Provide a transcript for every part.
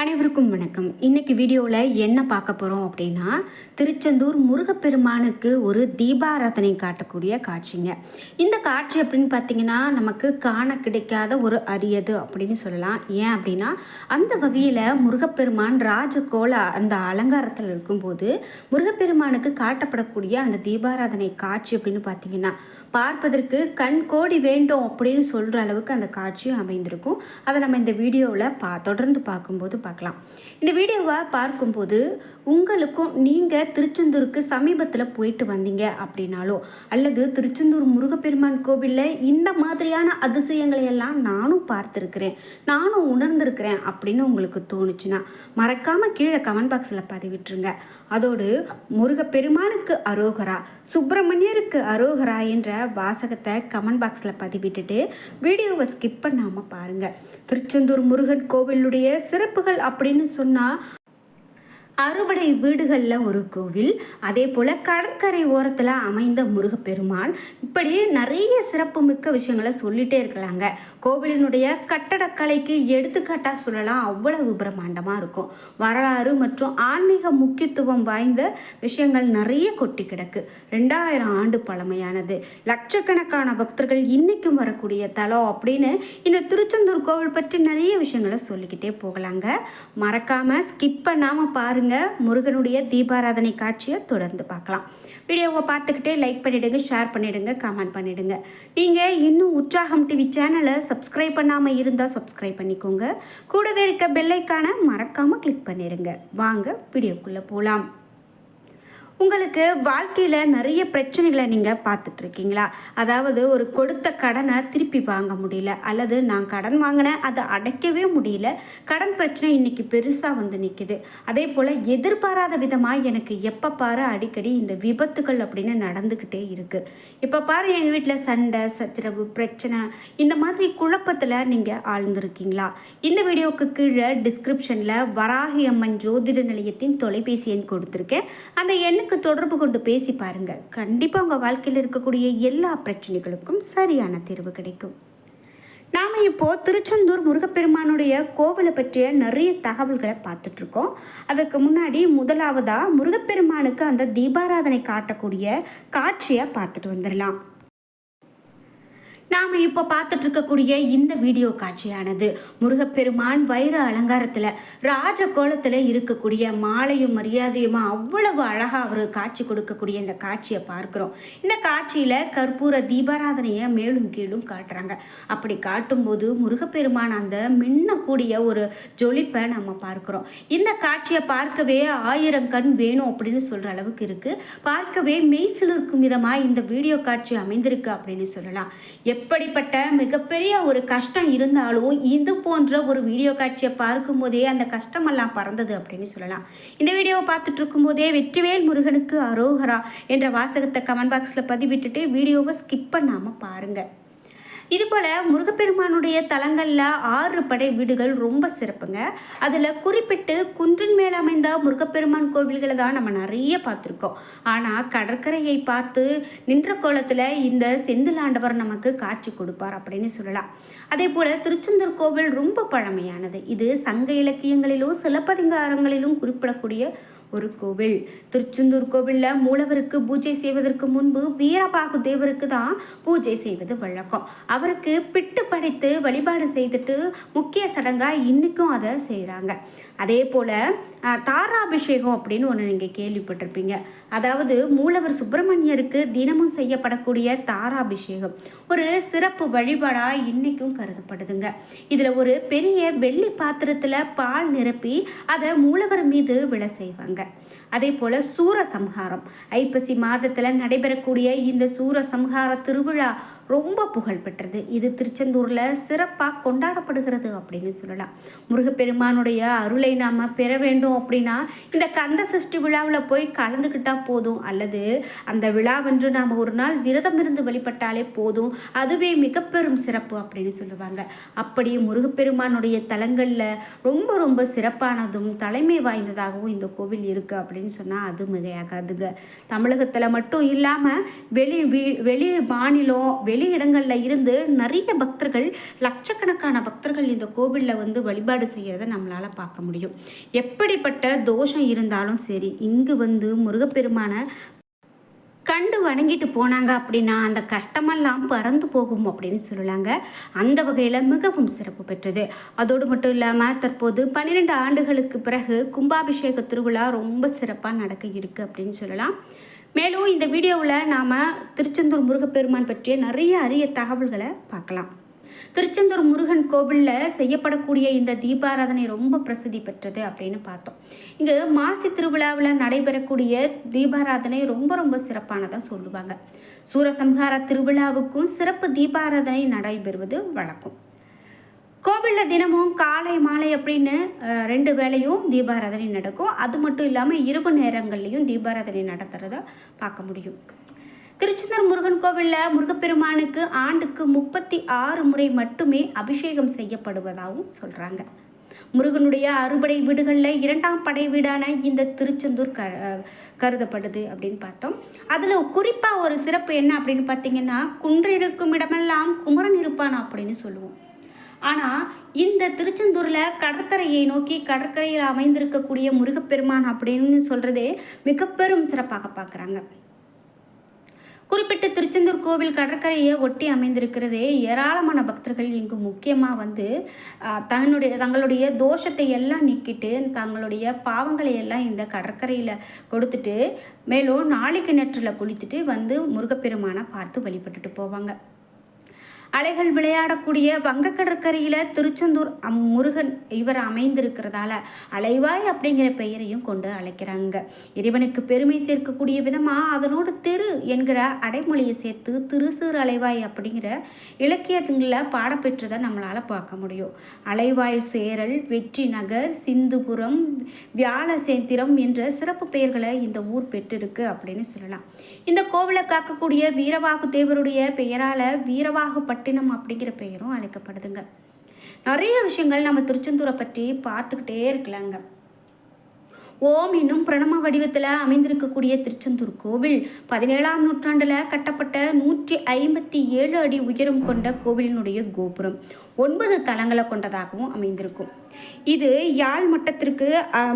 அனைவருக்கும் வணக்கம். இன்னைக்கு வீடியோவில் என்ன பார்க்க போகிறோம் அப்படின்னா திருச்செந்தூர் முருகப்பெருமானுக்கு ஒரு தீபாராதனை காட்டக்கூடிய காட்சிங்க. இந்த காட்சி அப்படின்னு பார்த்தீங்கன்னா நமக்கு காண கிடைக்காத ஒரு அரியது அப்படின்னு சொல்லலாம். ஏன் அப்படின்னா அந்த வகையில் முருகப்பெருமான் ராஜகோல அந்த அலங்காரத்தில் இருக்கும்போது முருகப்பெருமானுக்கு காட்டப்படக்கூடிய அந்த தீபாராதனை காட்சி அப்படின்னு பார்த்தீங்கன்னா பார்ப்பதற்கு கண் கோடி வேண்டும் அப்படின்னு சொல்கிற அளவுக்கு அந்த காட்சி அமைந்திருக்கும். அதை நம்ம இந்த வீடியோவில் பா தொடர்ந்து பார்க்கும்போது பார்க்கலாம். இந்த வீடியோவை பார்க்கும்போது உங்களுக்கும் நீங்கள் திருச்செந்தூருக்கு சமீபத்தில் போயிட்டு வந்தீங்க அப்படின்னாலோ அல்லது திருச்செந்தூர் முருகப்பெருமான் கோவிலில் இந்த மாதிரியான அதிசயங்களை எல்லாம் நானும் பார்த்துருக்கிறேன் நானும் உணர்ந்திருக்கிறேன் அப்படின்னு உங்களுக்கு தோணுச்சுன்னா மறக்காமல் கீழே கமெண்ட் பாக்ஸில் பதிவிட்டுருங்க. அதோடு முருகப்பெருமானுக்கு அரோகரா சுப்பிரமணியருக்கு அரோகரா என்ற வாசகத்தை கமெண்ட் பாக்ஸில் பதிவிட்டுட்டு வீடியோவை ஸ்கிப் பண்ணாமல் பாருங்கள் திருச்செந்தூர் முருகன் கோவிலுடைய சிறப்புகள் அப்படின்னு சொன்னால் அறுபடை வீடுகளில் ஒரு கோவில். அதே போல் கடற்கரை ஓரத்தில் அமைந்த முருகப்பெருமான். இப்படி நிறைய சிறப்புமிக்க விஷயங்களை சொல்லிகிட்டே இருக்கலாங்க. கோவிலினுடைய கட்டடக்கலைக்கு எடுத்துக்காட்டாக சொல்லலாம் அவ்வளவு பிரம்மாண்டமாக இருக்கும். வரலாறு மற்றும் ஆன்மீக முக்கியத்துவம் வாய்ந்த விஷயங்கள் நிறைய கொட்டி கிடக்கு. ரெண்டாயிரம் ஆண்டு பழமையானது. லட்சக்கணக்கான பக்தர்கள் இன்றைக்கும் வரக்கூடிய தலம் அப்படின்னு இந்த திருச்செந்தூர் கோவில் பற்றி நிறைய விஷயங்களை சொல்லிக்கிட்டே போகலாங்க. மறக்காமல் ஸ்கிப் பண்ணாமல் பாருங்கள் முருகனுடைய தீபாராதனை காட்சியை தொடர்ந்து பார்க்கலாம். வீடியோவை பார்த்துக்கிட்டே லைக் பண்ணிவிடுங்க ஷேர் பண்ணிவிடுங்க கமெண்ட் பண்ணிவிடுங்க நீங்கள் இன்னும் உற்சாகம் டிவி சேனலை சப்ஸ்கிரைப் பண்ணாமல் இருந்தால் சப்ஸ்கிரைப் பண்ணிக்கோங்க. கூடவே இருக்க பெல்லைக்கான மறக்காமல் கிளிக் பண்ணிடுங்க வாங்க வீடியோக்குள்ளே போகலாம் உங்களுக்கு வாழ்க்கையில் நிறைய பிரச்சனைகளை நீங்கள் பார்த்துட்ருக்கீங்களா? அதாவது ஒரு கொடுத்த கடனை திருப்பி வாங்க முடியல அல்லது நான் கடன் வாங்கினேன் அதை அடைக்கவே முடியல கடன் பிரச்சனை இன்றைக்கி பெருசாக வந்து நிற்கிது அதே போல் எதிர்பாராத விதமாக எனக்கு எப்போ பாரு அடிக்கடி இந்த விபத்துகள் அப்படின்னு நடந்துக்கிட்டே இருக்குது இப்போ பாரு எங்கள் வீட்டில் சண்டை சச்சரவு பிரச்சனை இந்த மாதிரி குழப்பத்தில் நீங்கள் ஆழ்ந்திருக்கீங்களா? இந்த வீடியோவுக்கு கீழே டிஸ்கிரிப்ஷனில் வராகி அம்மன் ஜோதிட நிலையத்தின் தொலைபேசி எண் கொடுத்துருக்கேன். அந்த எனக்கு தொடர்பு கொண்டு பேசி பாருங்கள். கண்டிப்பாக உங்கள் வாழ்க்கையில் இருக்கக்கூடிய எல்லா பிரச்சனைகளுக்கும் சரியான தீர்வு கிடைக்கும். நாம் இப்போது திருச்செந்தூர் முருகப்பெருமானுடைய கோவிலை பற்றிய நிறைய தகவல்களை பார்த்துட்ருக்கோம். அதுக்கு முன்னாடி முதலாவதாக முருகப்பெருமானுக்கு அந்த தீபாராதனை காட்டக்கூடிய காட்சியை பார்த்துட்டு வந்துடலாம். நாம் இப்போ பார்த்துட்டு இருக்கக்கூடிய இந்த வீடியோ காட்சியானது முருகப்பெருமான் வைர அலங்காரத்தில் ராஜ கோலத்தில் இருக்கக்கூடிய மாலையும் மரியாதையுமா அவ்வளவு அழகாக அவர் காட்சி கொடுக்கக்கூடிய இந்த காட்சியை பார்க்குறோம். இந்த காட்சியில் கற்பூர தீபாராதனையை மேலும் கீழும் காட்டுறாங்க. அப்படி காட்டும்போது முருகப்பெருமான் அந்த மின்னக்கூடிய ஒரு ஜொலிப்பை நம்ம பார்க்குறோம். இந்த காட்சியை பார்க்கவே ஆயிரம் கண் வேணும் அப்படின்னு சொல்கிற அளவுக்கு இருக்குது பார்க்கவே மெய்சிலிருக்கும் விதமாக இந்த வீடியோ காட்சி அமைந்திருக்கு அப்படின்னு சொல்லலாம். எப்படிப்பட்ட மிகப்பெரிய ஒரு கஷ்டம் இருந்தாலும் இது போன்ற ஒரு வீடியோ காட்சியை பார்க்கும்போதே அந்த கஷ்டமெல்லாம் பறந்தது அப்படின்னு சொல்லலாம். இந்த வீடியோவை பார்த்துட்டு இருக்கும்போதே வெற்றிவேல் முருகனுக்கு அரோகரா என்ற வாசகத்தை கமெண்ட் பாக்ஸில் பதிவிட்டுட்டு வீடியோவை ஸ்கிப் பண்ணாமல் பாருங்கள் இதுபோல் முருகப்பெருமானுடைய தலங்களில் ஆறு படை வீடுகள் ரொம்ப சிறப்புங்க. அதில் குறிப்பிட்டு குன்றின் மேல் அமைந்த முருகப்பெருமான் கோவில்களை தான் நம்ம நிறைய பார்த்துருக்கோம். ஆனால் கடற்கரையை பார்த்து நின்ற கோலத்தில் இந்த செந்திலாண்டவர் நமக்கு காட்சி கொடுப்பார் அப்படின்னு சொல்லலாம். அதே போல் திருச்செந்தூர் கோவில் ரொம்ப பழமையானது. இது சங்க இலக்கியங்களிலும் சிலப்பதிகாரங்களிலும் குறிப்பிடக்கூடிய ஒரு கோவில். திருச்செந்தூர் கோவிலில் மூலவருக்கு பூஜை செய்வதற்கு முன்பு வீரபாகு தேவருக்கு தான் பூஜை செய்வது வழக்கம். அவருக்கு பிட்டு படைத்து வழிபாடு செய்துட்டு முக்கிய சடங்காக இன்றைக்கும் அதை செய்கிறாங்க அதே போல் தாராபிஷேகம் அப்படின்னு ஒன்று நீங்கள் கேள்விப்பட்டிருப்பீங்க. அதாவது மூலவர் சுப்பிரமணியருக்கு தினமும் செய்யப்படக்கூடிய தாராபிஷேகம். ஒரு சிறப்பு வழிபாடாக இன்றைக்கும் கருதப்படுதுங்க. இதில் ஒரு பெரிய வெள்ளி பாத்திரத்தில் பால் நிரப்பி அதை மூலவர் மீது விழ செய்வாங்க. அதே போல் சூரசம்ஹாரம். ஐப்பசி மாதத்தில் நடைபெறக்கூடிய இந்த சூரசம்ஹார திருவிழா ரொம்ப புகழ்பெற்றது இது திருச்செந்தூரில் சிறப்பாக கொண்டாடப்படுகிறது அப்படின்னு சொல்லலாம். முருகப்பெருமானுடைய அருளை நாம் பெற வேண்டும் அப்படின்னா இந்த கந்த சஷ்டி விழாவில் போய் கலந்துக்கிட்டால் போதும். அல்லது அந்த விழாவென்று நாம் ஒரு நாள் விரதம் இருந்து வழிபட்டாலே போதும். அதுவே மிக பெரும் சிறப்பு அப்படின்னு சொல்லுவாங்க. அப்படி முருகப்பெருமானுடைய தலங்களில் ரொம்ப ரொம்ப சிறப்பானதும் தலைமை வாய்ந்ததாகவும் இந்த கோவில் இருக்குது அப்படின்னு சொன்னால் அது மிகையாகாதுங்க. தமிழகத்தில் மட்டும் இல்லாமல் வெளி வீ வெளி மாநிலம் வெளி இடங்களில் இருந்து நிறைய பக்தர்கள் லட்சக்கணக்கான பக்தர்கள் இந்த கோவிலில் வந்து வழிபாடு செய்கிறத நம்மளால் பார்க்க முடியும். எப்படிப்பட்ட தோஷம் இருந்தாலும் சரி இங்கு வந்து முருகப்பெருமான கண்டு வணங்கிட்டு போனாங்க அப்படின்னா அந்த கஷ்டமெல்லாம் பறந்து போகும் அப்படின்னு சொல்லலாங்க. அந்த வகையில் மிகவும் சிறப்பு பெற்றது. அதோடு மட்டும் இல்லாமல் தற்போது பன்னிரெண்டு ஆண்டுகளுக்கு பிறகு கும்பாபிஷேக திருவிழா ரொம்ப சிறப்பாக நடக்க இருக்குது அப்படின்னு சொல்லலாம். மேலும் இந்த வீடியோவில் நாம் திருச்செந்தூர் முருகப்பெருமான் பற்றிய நிறைய அரிய தகவல்களை பார்க்கலாம். திருச்செந்தூர் முருகன் கோவிலில் செய்யப்படக்கூடிய இந்த தீபாராதனை ரொம்ப பிரசித்தி பெற்றது அப்படின்னு பார்த்தோம். இங்கு மாசி திருவிழாவில் நடைபெறக்கூடிய தீபாராதனை ரொம்ப ரொம்ப சிறப்பானதாக சொல்லுவாங்க. சூரசம்ஹார திருவிழாவுக்கும் சிறப்பு தீபாராதனை நடைபெறுவது வழக்கம். கோவிலில் தினமும் காலை மாலை அப்படின்னு ரெண்டு வேளையும் தீபாராதனை நடக்கும். அது மட்டும் இல்லாமல் இரவு நேரங்கள்லேயும் தீபாராதனை நடத்துகிறத பார்க்க முடியும். திருச்செந்தூர் முருகன் கோவிலில் முருகப்பெருமானுக்கு ஆண்டுக்கு முப்பத்தி ஆறு முறை மட்டுமே அபிஷேகம் செய்யப்படுவதாகவும் சொல்கிறாங்க முருகனுடைய அறுபடை வீடுகளில் இரண்டாம் படை வீடான இந்த திருச்செந்தூர் க கருதப்படுது அப்படின்னு பார்த்தோம். அதில் குறிப்பாக ஒரு சிறப்பு என்ன அப்படின்னு பார்த்தீங்கன்னா குன்று இருக்கும் இடமெல்லாம் குமரன் இருப்பான் அப்படின்னு சொல்லுவோம். ஆனால் இந்த திருச்செந்தூரில் கடற்கரையை நோக்கி கடற்கரையில் அமைந்திருக்கக்கூடிய முருகப்பெருமான் அப்படின்னு சொல்கிறதே மிக பெரும் சிறப்பாக பார்க்குறாங்க. குறிப்பிட்ட திருச்செந்தூர் கோவில் கடற்கரையை ஒட்டி அமைந்திருக்கிறதே ஏராளமான பக்தர்கள் இங்கு முக்கியமாக வந்து தன்னுடைய தங்களுடைய தோஷத்தை எல்லாம் நீக்கிட்டு தங்களுடைய பாவங்களை எல்லாம் இந்த கடற்கரையில் கொடுத்துட்டு மேலும் நாளைக்கு நெற்றில் குளித்துட்டு வந்து முருகப்பெருமானை பார்த்து வழிபட்டுட்டு போவாங்க. அலைகள் விளையாடக்கூடிய வங்க கடற்கரையில் திருச்செந்தூர் அம் முருகன் இவர் அமைந்திருக்கிறதால அலைவாய் அப்படிங்கிற பெயரையும் கொண்டு அழைக்கிறாங்க. இறைவனுக்கு பெருமை சேர்க்கக்கூடிய விதமாக அதனோடு திரு என்கிற அடைமொழியை சேர்த்து திருசீர் அலைவாய் அப்படிங்கிற இலக்கியங்களில் பாடப்பெற்றதை நம்மளால் பார்க்க முடியும். அலைவாய் சேரல் வெற்றி நகர் சிந்துபுரம் வியாழசேந்திரம் என்ற சிறப்பு பெயர்களை இந்த ஊர் பெற்றிருக்கு அப்படின்னு சொல்லலாம். இந்த கோவிலை காக்கக்கூடிய வீரவாகு தேவருடைய பெயரால் வீரவாகுப்பட்ட பட்டினம் அப்படிங்கிற பெயரும் அழைக்கப்படுதுங்க. நிறைய விஷயங்கள் நம்ம திருச்செந்தூரை பற்றி பார்த்துக்கிட்டே இருக்கலாங்க. ஓம் என்னும் பிரணம வடிவத்தில் அமைந்திருக்கக்கூடிய திருச்செந்தூர் கோவில் பதினேழாம் நூற்றாண்டில் கட்டப்பட்ட நூற்றி ஐம்பத்தி ஏழு அடி உயரம் கொண்ட கோவிலினுடைய கோபுரம். ஒன்பது தளங்களை கொண்டதாகவும் அமைந்திருக்கும். இது யாழ் மட்டத்திற்கு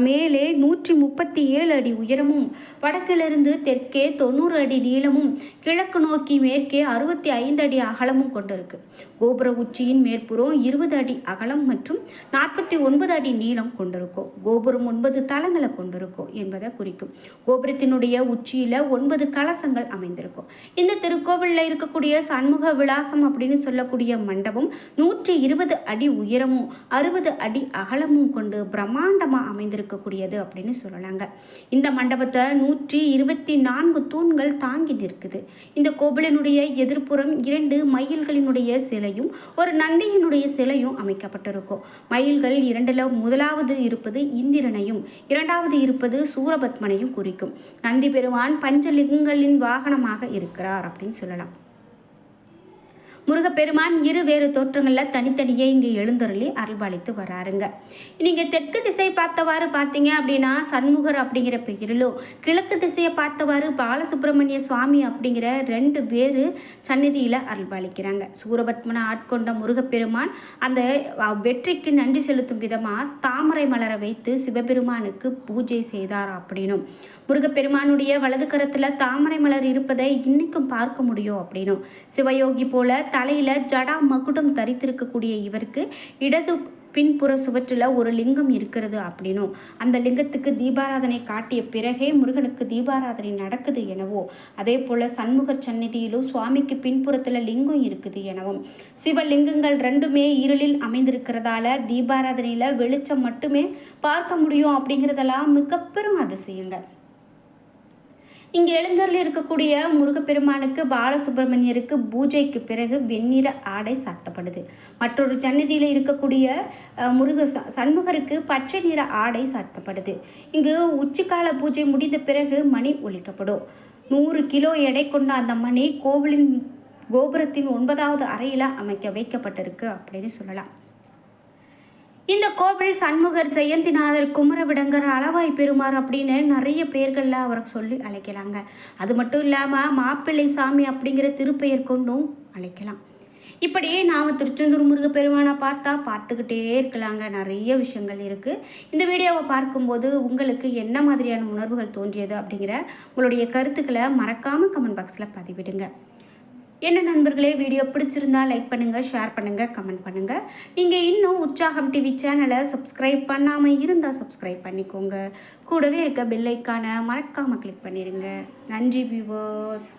மேலே நூற்றி முப்பத்தி ஏழு அடி உயரமும் வடக்கிலிருந்து தெற்கே தொண்ணூறு அடி நீளமும் கிழக்கு நோக்கி மேற்கே அறுபத்தி ஐந்து அடி அகலமும் கொண்டிருக்கு. கோபுர உச்சியின் மேற்புறம் இருபது அடி அகலம் மற்றும் நாற்பத்தி ஒன்பது அடி நீளம் கொண்டிருக்கும். கோபுரம் ஒன்பது தளங்களை கொண்டிருக்கும் என்பதை குறிக்கும். கோபுரத்தினுடைய உச்சியில் ஒன்பது கலசங்கள் அமைந்திருக்கும். இந்த திருக்கோவிலில் இருக்கக்கூடிய சண்முக விலாசம் அப்படின்னு சொல்லக்கூடிய மண்டபம் நூற்றி இருபது அடி உயரமும் அறுபது அடி அகலமும் கொண்டு பிரம்மாண்டமாக அமைந்திருக்கக்கூடியது அப்படின்னு சொல்லலாங்க. இந்த மண்டபத்தை நூற்றி இருபத்தி நான்கு தூண்கள் தாங்கி நிற்குது. இந்த கோவிலினுடைய எதிர்ப்புறம் இரண்டு மயில்களினுடைய சிலையும் ஒரு நந்தியினுடைய சிலையும் அமைக்கப்பட்டிருக்கும். மயில்கள் இரண்டில் முதலாவது இருப்பது இந்திரனையும் இரண்டாவது இருப்பது சூரபத்மனையும் குறிக்கும். நந்தி பெருமான் பஞ்சலிங்கங்களின் வாகனமாக இருக்கிறார் அப்படின்னு சொல்லலாம். முருகப்பெருமான் இரு வேறு தோற்றங்களில் தனித்தனியே இங்கே எழுந்தருளி அருள்பாலித்து வராருங்க. நீங்கள் தெற்கு திசை பார்த்தவாறு பார்த்தீங்க அப்படின்னா சண்முகர் அப்படிங்கிற பெயரிலும் கிழக்கு திசையை பார்த்தவாறு பாலசுப்ரமணிய சுவாமி அப்படிங்கிற ரெண்டு பேர் சந்நிதியில் அருள்பாலிக்கிறாங்க சூரபத்மனை ஆட்கொண்ட முருகப்பெருமான் அந்த வெற்றிக்கு நன்றி செலுத்தும் விதமாக தாமரை மலரை வைத்து சிவபெருமானுக்கு பூஜை செய்தார் அப்படின்னும். முருகப்பெருமானுடைய வலது கரத்தில் தாமரை மலர் இருப்பதை இன்னைக்கும் பார்க்க முடியும் அப்படின்னும். சிவயோகி போல தலையில் ஜடா மகுடம் தரித்திருக்கக்கூடிய இவருக்கு இடது பின்புற சுவற்றில் ஒரு லிங்கம் இருக்கிறது அப்படின்னும். அந்த லிங்கத்துக்கு தீபாராதனை காட்டிய பிறகே முருகனுக்கு தீபாராதனை நடக்குது எனவோ அதே போல் சண்முகர் சந்நிதியிலும் சுவாமிக்கு பின்புறத்தில் லிங்கம் இருக்குது எனவும். சிவலிங்கங்கள் ரெண்டுமே இருளில் அமைந்திருக்கிறதால தீபாராதனையில் வெளிச்சம் மட்டுமே பார்க்க முடியும் அப்படிங்கிறதெல்லாம் மிகப்பெரும் அதிசயங்கள். இங்கே எழுந்தரில் இருக்கக்கூடிய முருகப்பெருமானுக்கு பாலசுப்பிரமணியருக்கு பூஜைக்கு பிறகு வெண்ணிற ஆடை சாத்தப்படுது. மற்றொரு சன்னதியில் இருக்கக்கூடிய முருக சண்முகருக்கு பச்சை நிற ஆடை சாத்தப்படுது. இங்கு உச்சிக்கால பூஜை முடிந்த பிறகு மணி ஒழிக்கப்படும் நூறு கிலோ எடை கொண்ட அந்த மணி கோவிலின் கோபுரத்தின் ஒன்பதாவது அறையில் அமைக்க வைக்கப்பட்டிருக்கு அப்படின்னு சொல்லலாம். இந்த கோவில் சண்முகர் ஜெயந்திநாதர் குமரவிடங்கர் அளவாய் பெருமார் அப்படின்னு நிறைய பேர்களில் அவரை சொல்லி அழைக்கலாங்க. அது மட்டும் இல்லாமல் மாப்பிள்ளை சாமி அப்படிங்கிற திருப்பெயர் கொண்டும் அழைக்கலாம். இப்படியே நாம் திருச்செந்தூர் முருகப்பெருமானை பார்த்தா பார்த்துக்கிட்டே இருக்கலாங்க. நிறைய விஷயங்கள் இருக்குது இந்த வீடியோவை பார்க்கும்போது உங்களுக்கு என்ன மாதிரியான உணர்வுகள் தோன்றியது அப்படிங்கிற உங்களுடைய கருத்துக்களை மறக்காமல் கமெண்ட் பாக்ஸில் பதிவிடுங்க. என்ன நண்பர்களே வீடியோ பிடிச்சிருந்தா லைக் பண்ணுங்கள் ஷேர் பண்ணுங்கள் கமெண்ட் பண்ணுங்கள் நீங்கள் இன்னும் உற்சாகம் டிவி சேனலை சப்ஸ்கிரைப் பண்ணாமல் இருந்தால் சப்ஸ்கிரைப் பண்ணிக்கோங்க. கூடவே இருக்க பெல்லைக்கான மறக்காமல் கிளிக் பண்ணிடுங்க. நன்றி வியூவர்ஸ்